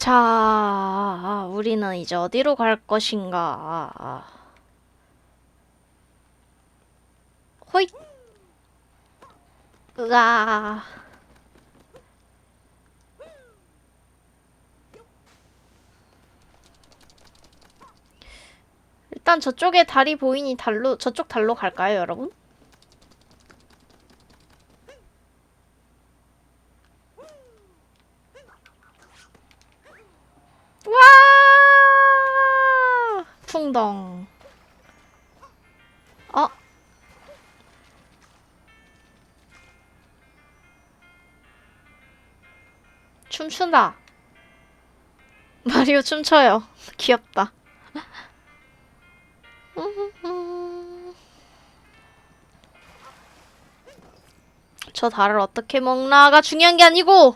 자, 우리는 이제 어디로 갈 것인가? 호잇! 으아. 일단 저쪽에 달이 보이니 달로, 저쪽 달로 갈까요, 여러분? 풍덩. 어? 춤춘다. 마리오 춤춰요. 귀엽다. 저 달을 어떻게 먹나가 중요한 게 아니고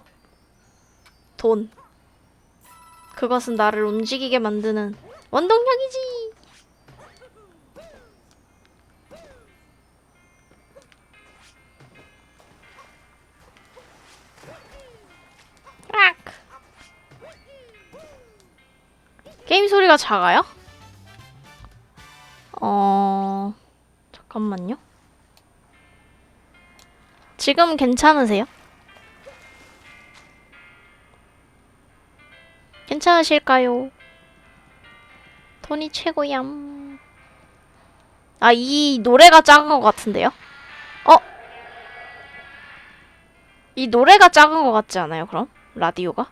돈. 그것은 나를 움직이게 만드는 원동력이지. 락. 게임 소리가 작아요? 어, 잠깐만요. 지금 괜찮으세요? 괜찮으실까요? 돈이 최고얌. 아, 이 노래가 작은 것 같은데요? 어? 이 노래가 작은 것 같지 않아요, 그럼? 라디오가?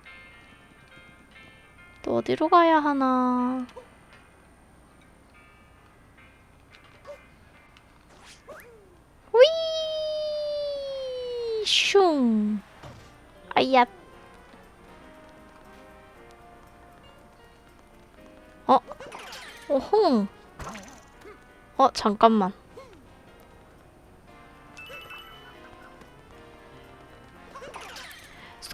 또 어디로 가야 하나? 휘! 슝! 아야! 어? 오홍! 어, 잠깐만.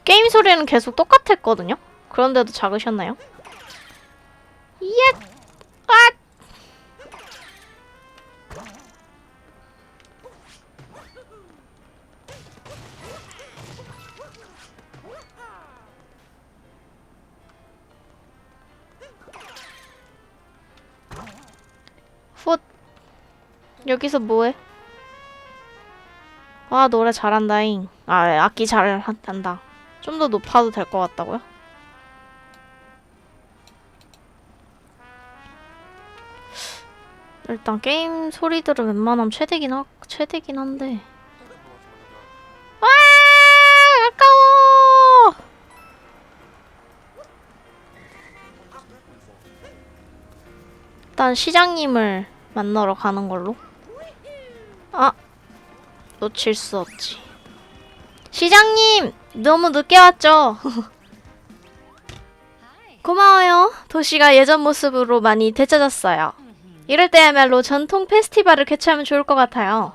게임 소리는 계속 똑같았거든요? 그런데도 작으셨나요? 예! 아! 여기서 뭐해? 아, 노래 잘한다잉. 아, 악기 잘 한- 한다. 좀 더 높아도 될 것 같다고요? 일단 게임 소리들은 웬만하면 최대긴 하, 최대긴 한데. 와! 아까워! 일단 시장님을 만나러 가는 걸로. 아, 놓칠 수 없지. 시장님, 너무 늦게 왔죠? 고마워요. 도시가 예전 모습으로 많이 되찾았어요. 이럴 때야말로 전통 페스티벌을 개최하면 좋을 것 같아요.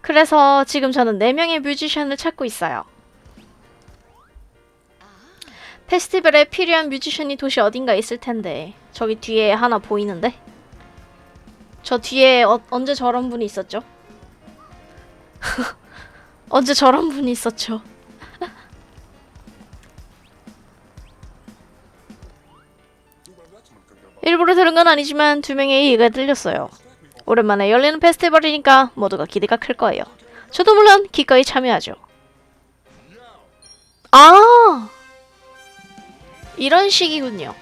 그래서 지금 저는 4명의 뮤지션을 찾고 있어요. 페스티벌에 필요한 뮤지션이 도시 어딘가 있을 텐데 저기 뒤에 하나 보이는데? 저 뒤에 어, 언제 저런 분이 있었죠? 언제 저런 분이 있었죠? 일부러 들은 건 아니지만 두 명의 얘기가 들렸어요. 오랜만에 열리는 페스티벌이니까 모두가 기대가 클 거예요. 저도 물론 기꺼이 참여하죠. 아! 이런 식이군요.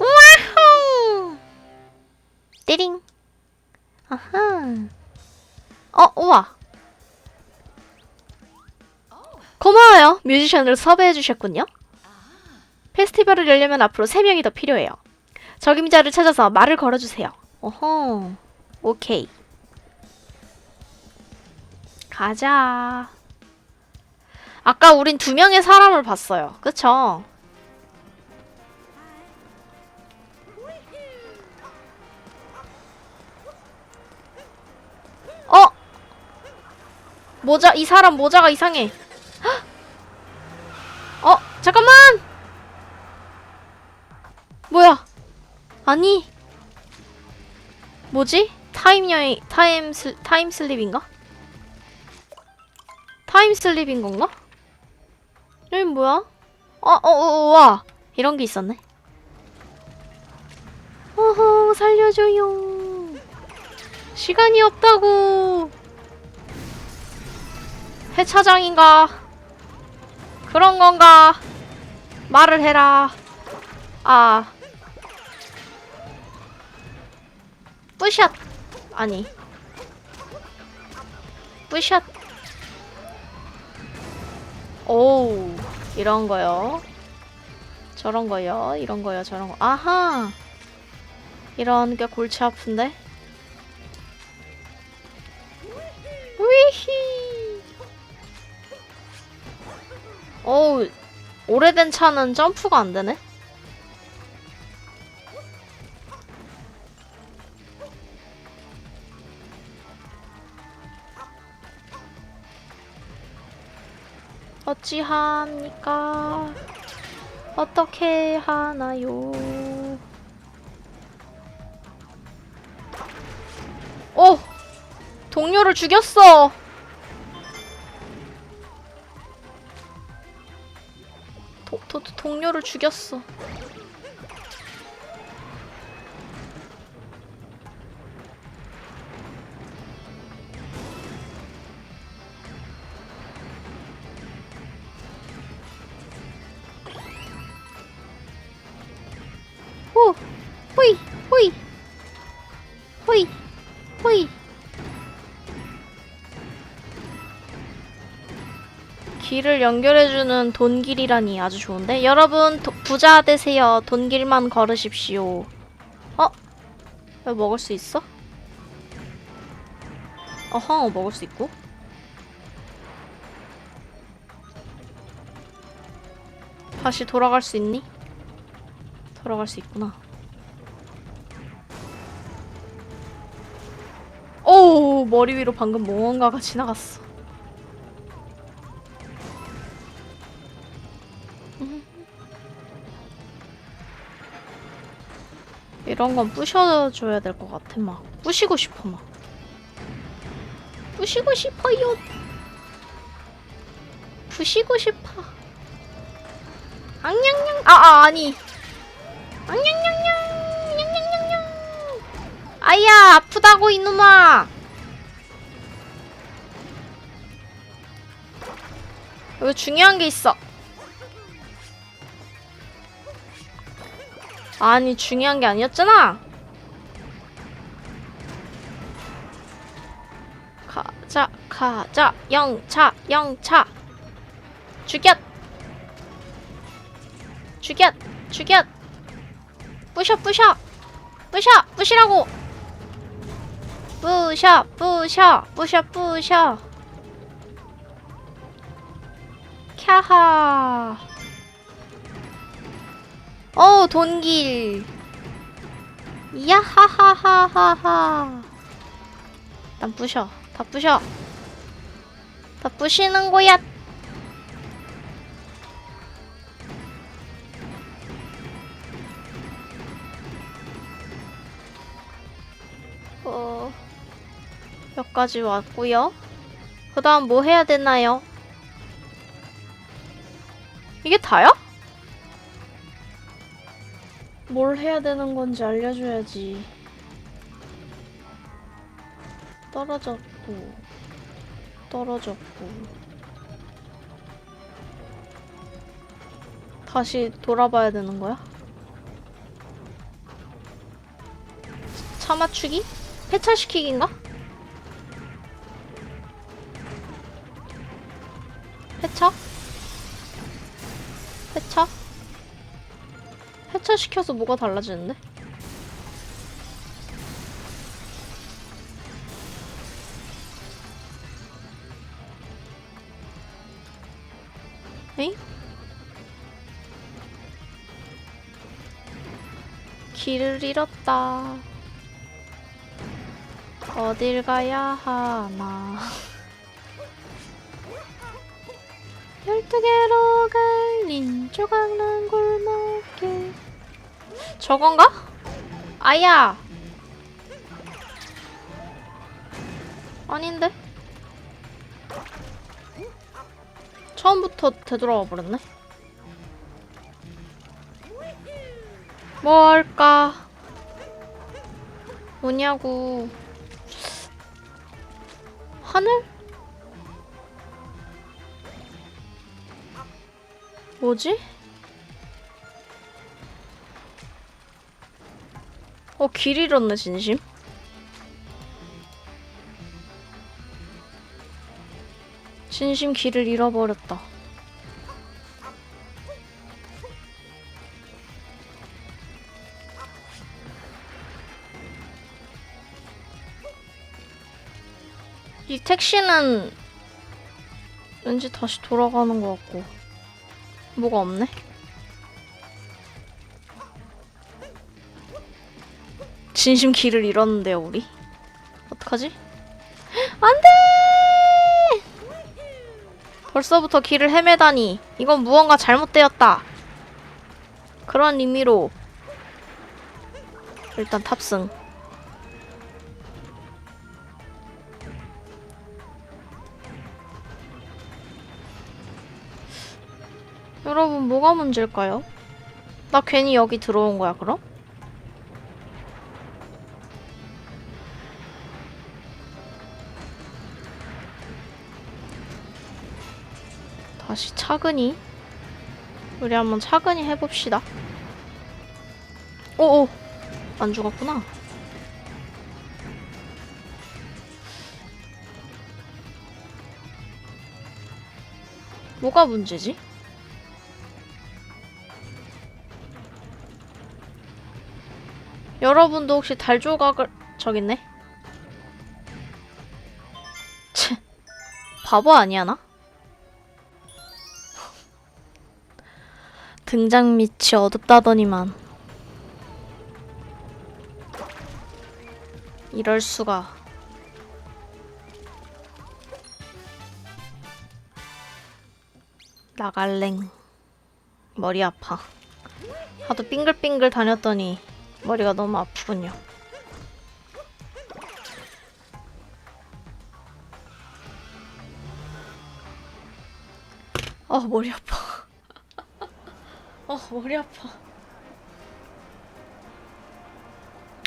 와호! 띠링. 아하. 어, 우와. 고마워요. 뮤지션을 섭외해 주셨군요. 페스티벌을 열려면 앞으로 3명이 더 필요해요. 적임자를 찾아서 말을 걸어주세요. 오호. 오케이. 가자. 아까 우린 두 명의 사람을 봤어요. 그쵸? 모자, 이 사람 모자가 이상해. 헉! 어, 잠깐만! 뭐야? 아니. 뭐지? 타임 여행, 타임 슬, 타임 슬립인가? 타임 슬립인 건가? 여기 뭐야? 어, 어, 어, 와. 이런 게 있었네. 어허, 살려줘요. 시간이 없다고. 해차장인가? 그런 건가? 말을 해라. 아. 뿌샷. 아니. 뿌샷. 오우. 이런 거요. 저런 거요. 이런 거요. 저런 거. 아하. 이런 게 골치 아픈데. 위히. 어우. 오래된 차는 점프가 안 되네. 어찌합니까? 어떻게 하나요? 오! 동료를 죽였어! 동료를 죽였어. 길을 연결해주는 돈길이라니 아주 좋은데? 여러분, 도- 부자 되세요. 돈길만 걸으십시오. 어? 이거 먹을 수 있어? 어허, 먹을 수 있고. 다시 돌아갈 수 있니? 돌아갈 수 있구나. 오, 머리 위로 방금 무언가가 지나갔어. 이런 건 부셔줘야 될 것 같아, 막. 부시고 싶어, 막. 부시고 싶어요. 부시고 싶어. 앙냥냥. 아, 아, 아니. 앙냥냥냥. 냥냥냥냥. 아야, 아프다고, 이놈아. 여기 중요한 게 있어. 아니 중요한 게 아니었잖아. 가자 가자. 영차 영차. 죽였. 죽였 죽였. 부셔 부셔. 부셔 부시라고. 부셔 부셔 부셔 부셔. 캬하 어 돈길. 야하하하하하. 난 부셔. 다 부셔. 다 부시는 거야. 어 여기까지 왔고요. 그 다음 뭐 해야 되나요? 이게 다야? 뭘 해야 되는 건지 알려줘야지. 떨어졌고, 떨어졌고. 다시 돌아봐야 되는 거야? 차 맞추기? 폐차시키기인가? 폐차? 해체시켜서 뭐가 달라지는데? 에잉? 길을 잃었다. 어딜 가야 하나. 열두 개로 갈린 조각난 골목길. 저건가? 아야. 아닌데? 처음부터 되돌아와 버렸네. 뭐 할까? 뭐냐고. 하늘? 뭐지? 어, 길 잃었네, 진심. 진심 길을 잃어버렸다. 이 택시는 왠지 다시 돌아가는 것 같고 뭐가 없네? 진심 길을 잃었는데요 우리 어떡하지? 안돼! 벌써부터 길을 헤매다니 이건 무언가 잘못되었다 그런 의미로 일단 탑승 여러분 뭐가 문제일까요? 나 괜히 여기 들어온 거야 그럼? 다시 차근히 우리 한번 차근히 해봅시다 오오 안 죽었구나 뭐가 문제지? 여러분도 혹시 달 조각을 저기 있네. 치, 바보 아니야 나? 등장 밑이 어둡다더니만 이럴 수가. 나갈랭 머리 아파. 하도 빙글빙글 다녔더니 머리가 너무 아프군요. 아 머리 아파. 아 머리 아파.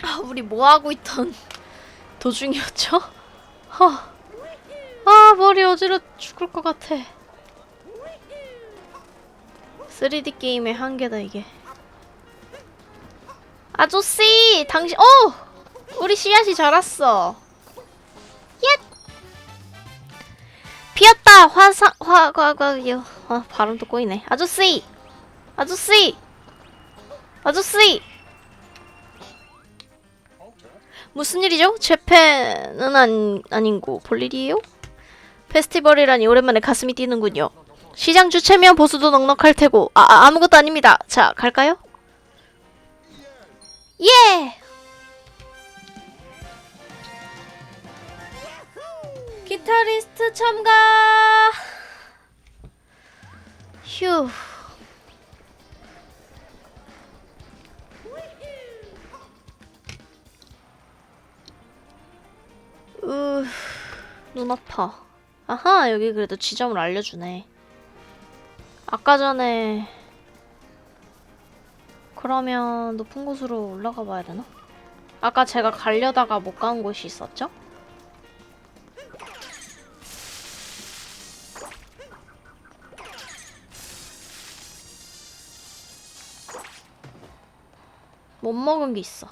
아 우리 뭐 하고 있던 도중이었죠? 아, 아 머리 어지러 죽을 것 같아. 3D 게임의 한계다 이게. 아저씨, 당신, 어! 우리 씨앗이 자랐어. 얏! 피었다! 화상, 화, 과, 과, 여, 아, 발음도 꼬이네. 아저씨! 아저씨! 아저씨! 무슨 일이죠? 재팬은 안, 아닌고, 볼 일이에요? 페스티벌이라니 오랜만에 가슴이 뛰는군요. 시장 주체면 보수도 넉넉할 테고, 아, 아 아무것도 아닙니다. 자, 갈까요? 예! 기타리스트 참가! 휴. 으, 눈 아파. 아하, 여기 그래도 지점을 알려주네. 아까 전에 그러면 높은 곳으로 올라가 봐야 되나? 아까 제가 가려다가 못 간 곳이 있었죠? 못 먹은 게 있어.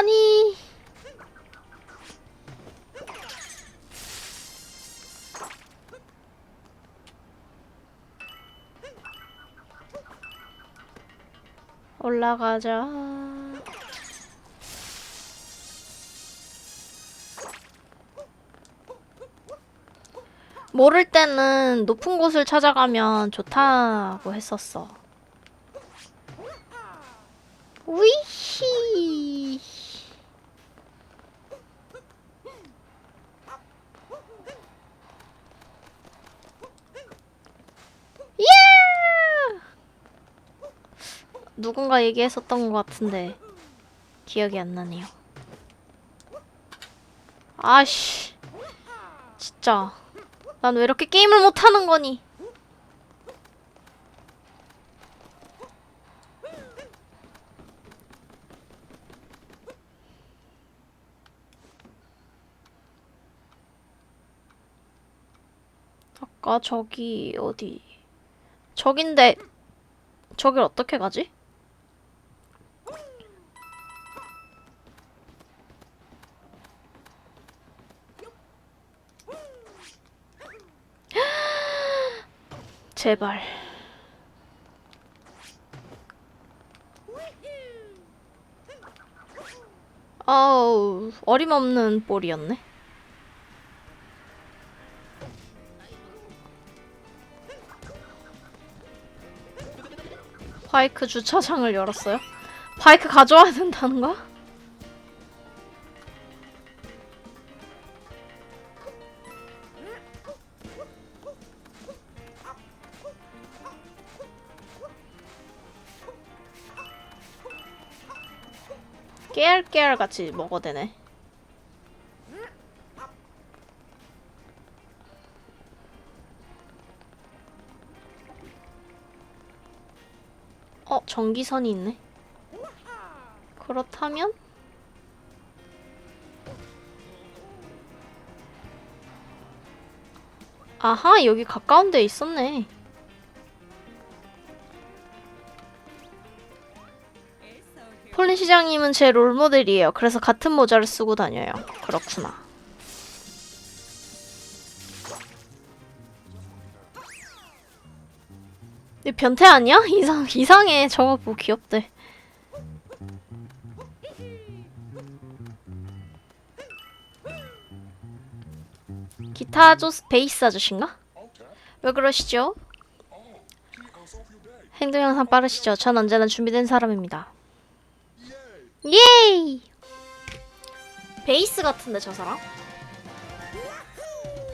아니. 올라가자. 모를 때는 높은 곳을 찾아가면 좋다고 했었어. 위히. 누군가 얘기했었던 것 같은데 기억이 안 나네요. 아씨 진짜 난 왜 이렇게 게임을 못하는 거니? 아까 저기 어디 저긴데 저길 어떻게 가지? 제발. 아우 어림없는 볼이었네. 바이크 주차장을 열었어요? 바이크 가져와야 된다는 거 깨알깨알 같이 먹어대네. 어, 전기선이 있네. 그렇다면? 아하, 여기 가까운 데 있었네. 시장님은 제 롤모델이에요. 그래서 같은 모자를 쓰고 다녀요. 그렇구나. 이 변태 아니야? 이상 이상해. 저거 뭐 귀엽대. 기타 아저씨 베이스 아저씨인가? 왜 그러시죠? 행동이 항상 빠르시죠. 전 언제나 준비된 사람입니다. 예이! 베이스 같은데 저 사람?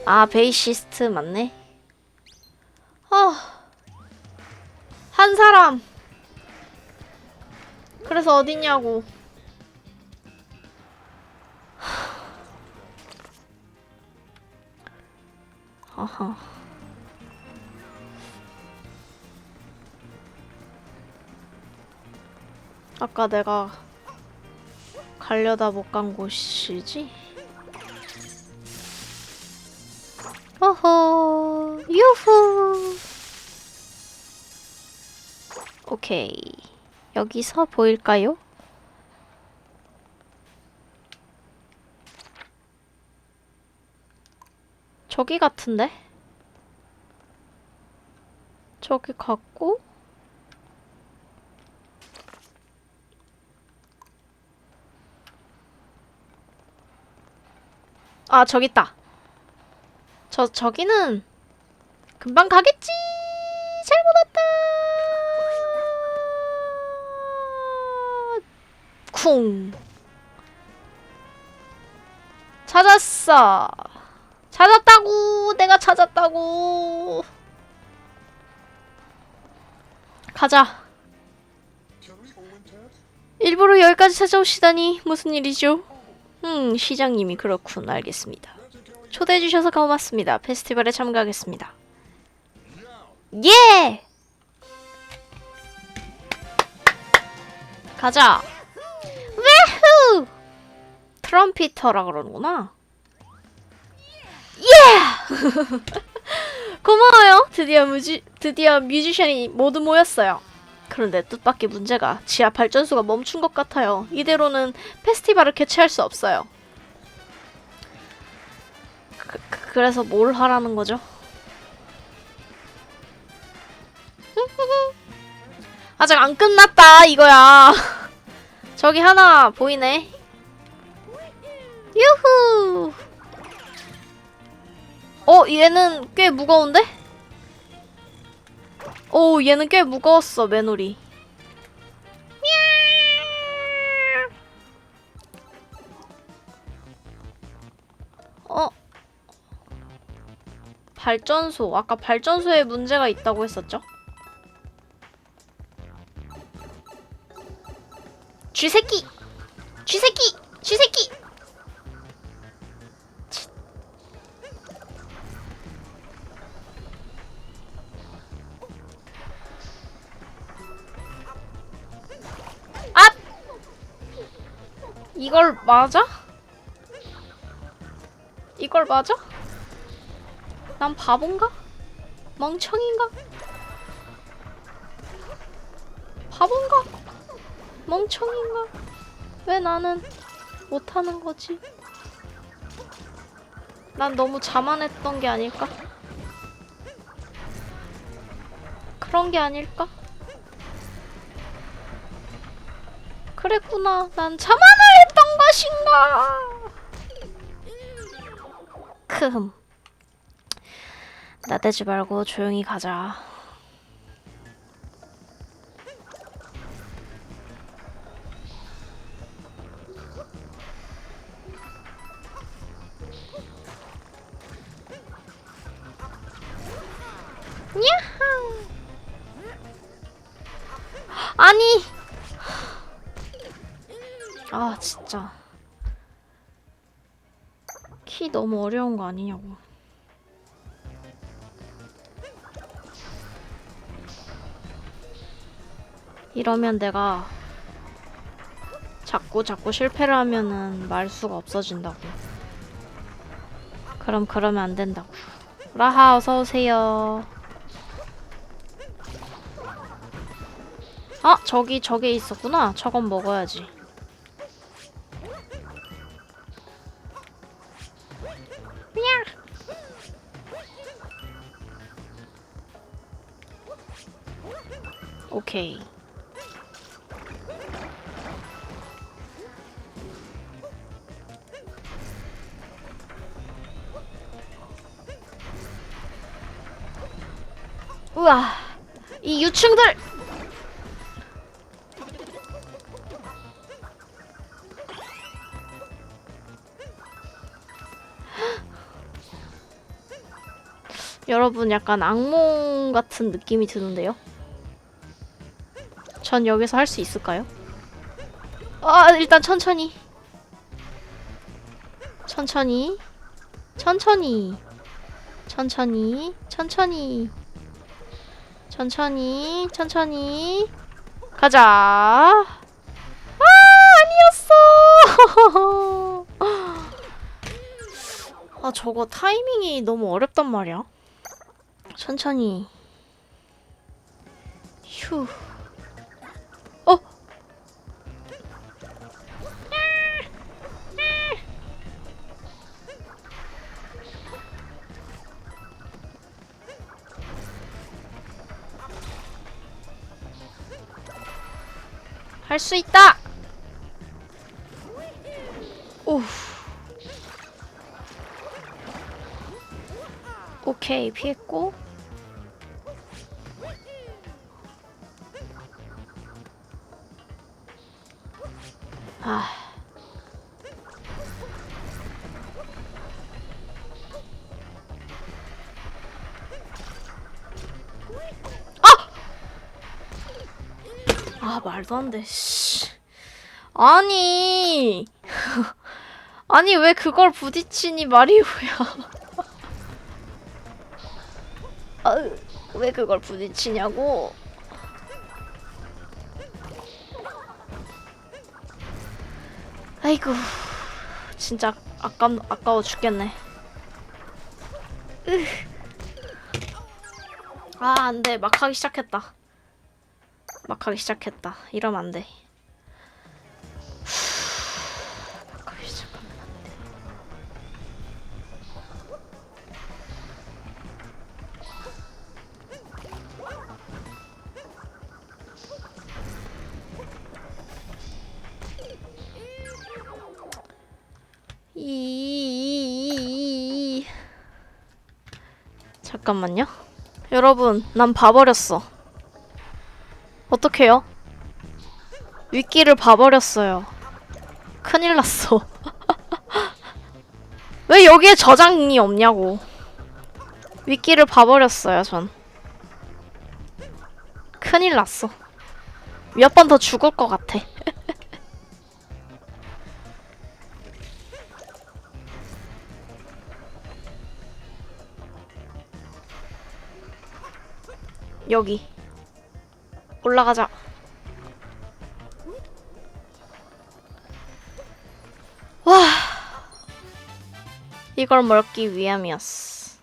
아 베이시스트 맞네. 아, 한 사람. 그래서 어딨냐고. 아하. 아까 내가 가려다 못 간 곳이지? 어허, 유후. 오케이. 여기서 보일까요? 저기 같은데? 저기 같고 아 저기 있다. 저 저기는 금방 가겠지. 잘못 왔다. 쿵. 찾았어. 찾았다고. 내가 찾았다고. 가자. 일부러 여기까지 찾아오시다니 무슨 일이죠? 음 시장님이 그렇군. 알겠습니다. 초대해 주셔서 고맙습니다. 페스티벌에 참가하겠습니다. 예! 가자. 왜후 트럼피터라 그러는구나. 예! 고마워요. 드디어 뮤지 드디어 뮤지션이 모두 모였어요. 그런데 뜻밖의 문제가 지하 발전소가 멈춘 것 같아요. 이대로는 페스티벌을 개최할 수 없어요. 그, 그- 그래서 뭘 하라는 거죠? 아직 안 끝났다 이거야. 저기 하나 보이네. 유후. 어, 얘는 꽤 무거운데? 오, 얘는 꽤 무거웠어, 매놀이. 어? 발전소. 아까 발전소에 문제가 있다고 했었죠? 쥐새끼! 이걸 맞아? 이걸 맞아? 난 바본가? 멍청인가? 바본가? 멍청인가? 왜 나는 못하는 거지? 난 너무 자만했던 게 아닐까? 그런 게 아닐까? 그랬구나. 난 자만을 것인가? 크흠. 나대지 말고 조용히 가자. 너무 어려운 거 아니냐고. 이러면 내가 자꾸 자꾸 실패를 하면은 말수가 없어진다고. 그럼 그러면 안 된다고. 라하 어서 오세요. 아 저기 저게 있었구나. 저건 먹어야지. 오케이. 우와, 이 유충들! 여러분 약간 악몽 같은 느낌이 드는데요? 전 여기서 할 수 있을까요? 아, 일단 천천히. 천천히. 천천히. 천천히. 천천히. 천천히. 천천히. 가자. 아, 아니었어. 아, 저거 타이밍이 너무 어렵단 말이야. 천천히. 휴. 할 수 있다! 오. 오케이, 피했고. 말도 안 돼. 씨. 아니. 아니, 왜 그걸 부딪히니, 마리오야. 아, 왜 그걸 부딪히냐고. 아이고 진짜 아까 아까워 죽겠네. 으. 아 안 돼 막 하기 시작했다. 막 하기 시작했다. 이러면 안 돼. 막 하기 시작하면 안 돼. 이 잠깐만요. 여러분, 난 봐버렸어. 어떡해요? 위키를 봐버렸어요. 큰일 났어. 왜 여기에 저장이 없냐고. 위키를 봐버렸어요, 전. 큰일 났어. 몇 번 더 죽을 것 같아. 여기 올라가자. 와 이걸 먹기 위함이었어.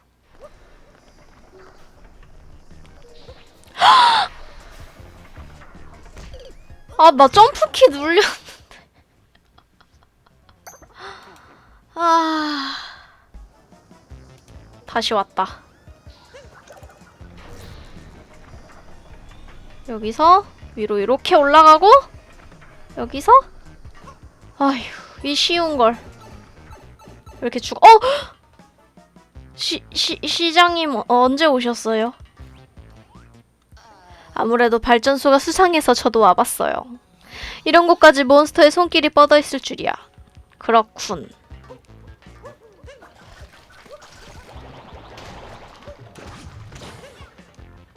아, 나 점프키 눌렸는데. 아. 다시 왔다. 여기서 위로 이렇게 올라가고 여기서 아휴, 이 쉬운 걸. 이렇게 죽어. 어! 시, 시, 시장님 어- 언제 오셨어요? 아무래도 발전소가 수상해서 저도 와봤어요. 이런 곳까지 몬스터의 손길이 뻗어 있을 줄이야. 그렇군.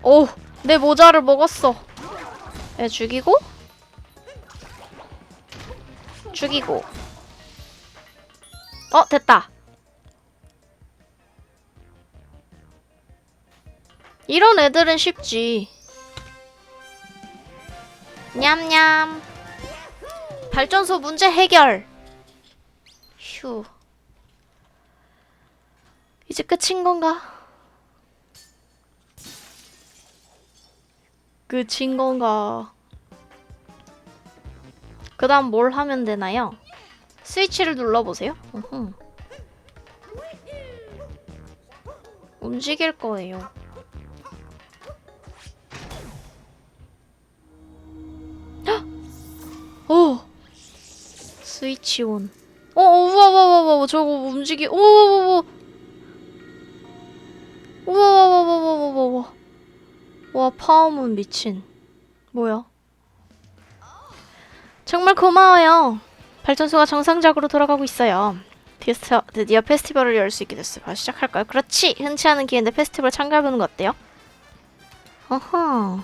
오, 내 모자를 먹었어. 얘 죽이고, 죽이고. 어, 됐다. 이런 애들은 쉽지. 냠냠. 발전소 문제 해결. 휴. 이제 끝인 건가? 끝인 건가? 그 다음 뭘 하면 되나요? 스위치를 눌러보세요. 으흠. 움직일 거예요. 오! 스위치 온. 어, 어, 우와, 우와, 우와, 우와, 저거 움직이, 우와, 우와, 우와. 우와, 우와, 우와, 우와, 우와, 우와. 와, 파워문 미친. 뭐야? 정말 고마워요. 발전소가 정상적으로 돌아가고 있어요. 디스터, 드디어 페스티벌을 열 수 있게 됐어요. 바로 시작할까요? 그렇지! 흔치 않은 기회인데 페스티벌 참가해보는 거 어때요? 어허.